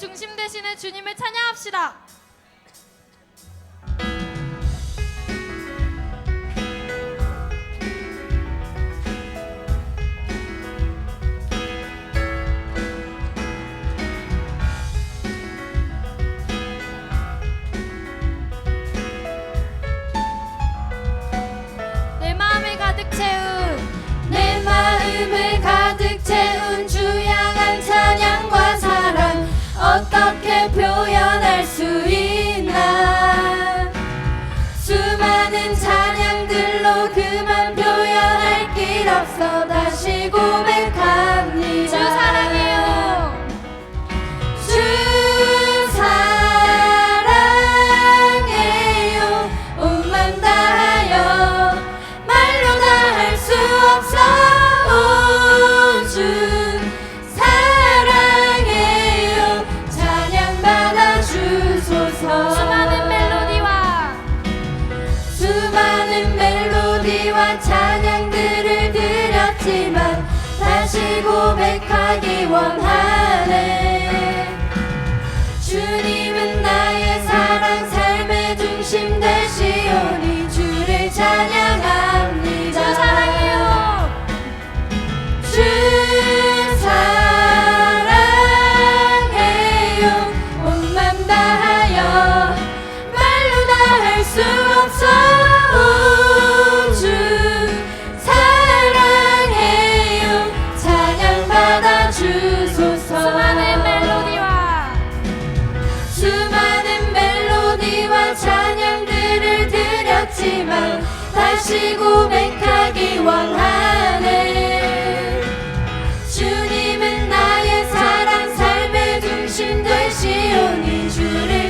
중심 되시는 주님을 찬양합시다. 내 마음을 가득 채운 내 마음을 표현할 수 있. 고백하기 원하 원하네. 주님은 나의 사랑 삶의 중심 되시오니 주를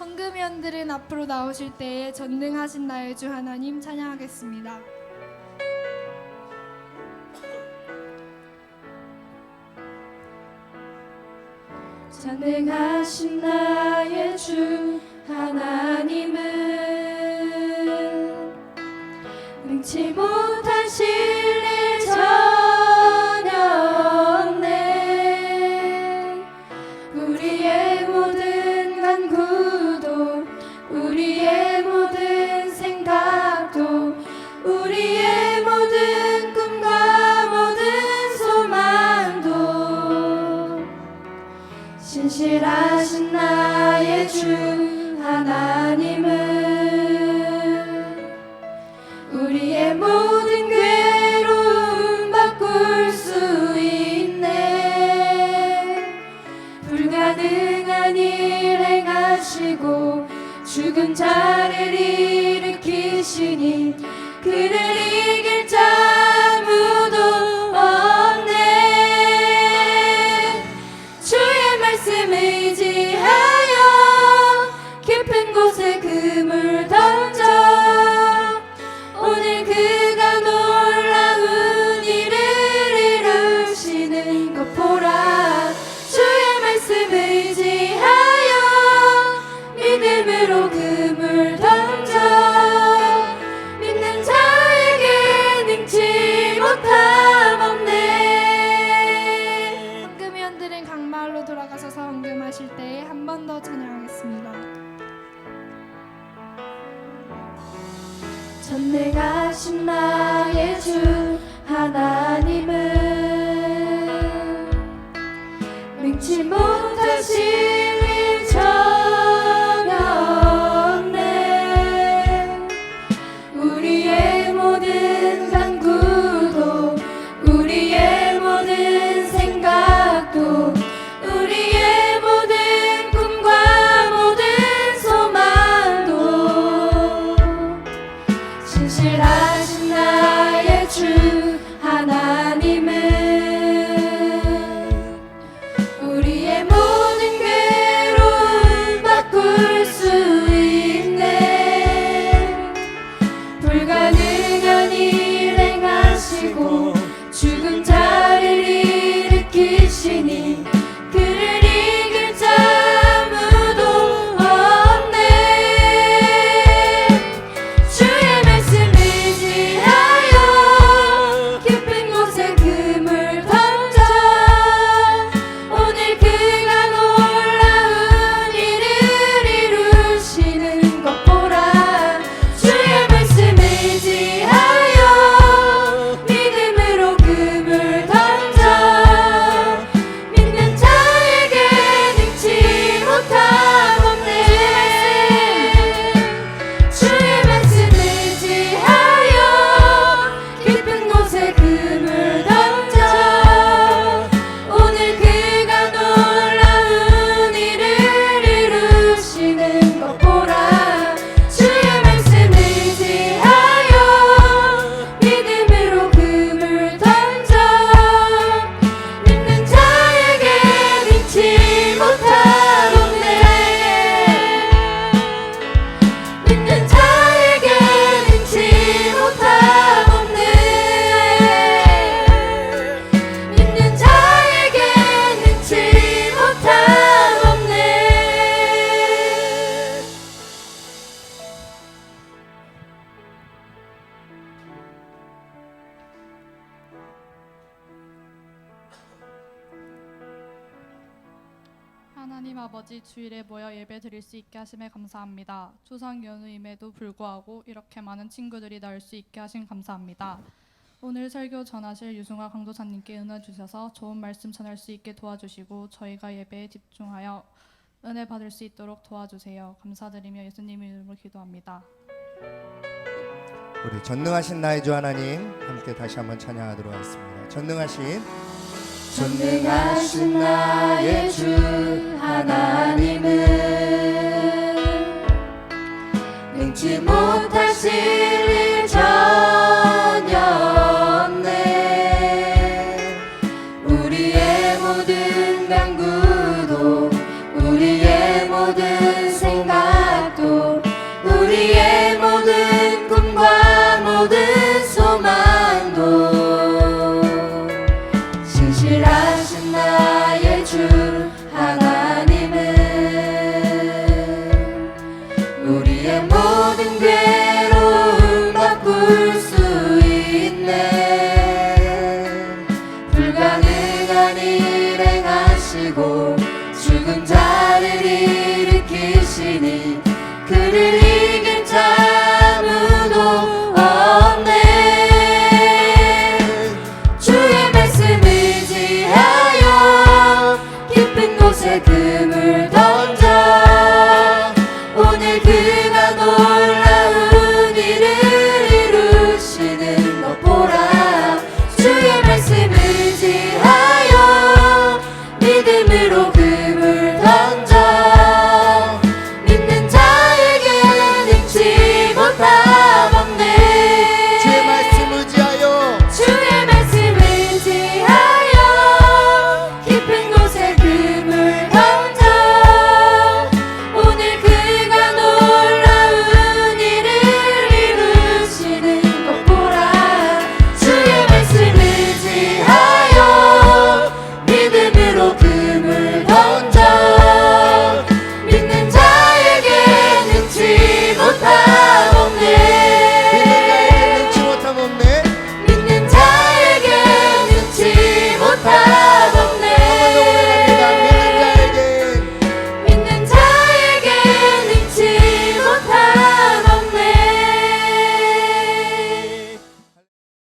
황금연들은 앞으로 나오실 때에 전능하신 나의 주 하나님 찬양하겠습니다. 전능하신 나의 주 진실하신 나의 주 하나님을 지 못하신 일 전하네. 우리의 모든 간구도 우리의 모든 생각도 우리의 모든 꿈과 모든 소망도. 진실한 아버지 주일에 모여 예배 드릴 수 있게 하심에 감사합니다. 추석 연휴임에도 불구하고 이렇게 많은 친구들이 나올 수 있게 하신 감사합니다. 오늘 설교 전하실 유승화 강도사님께 은혜 주셔서 좋은 말씀 전할 수 있게 도와주시고 저희가 예배에 집중하여 은혜 받을 수 있도록 도와주세요. 감사드리며 예수님 이름으로 기도합니다. 우리 전능하신 나의 주 하나님 함께 다시 한번 찬양하도록 하겠습니다. 전능하신 전능하신 나의 주 하나님은 능치 못하실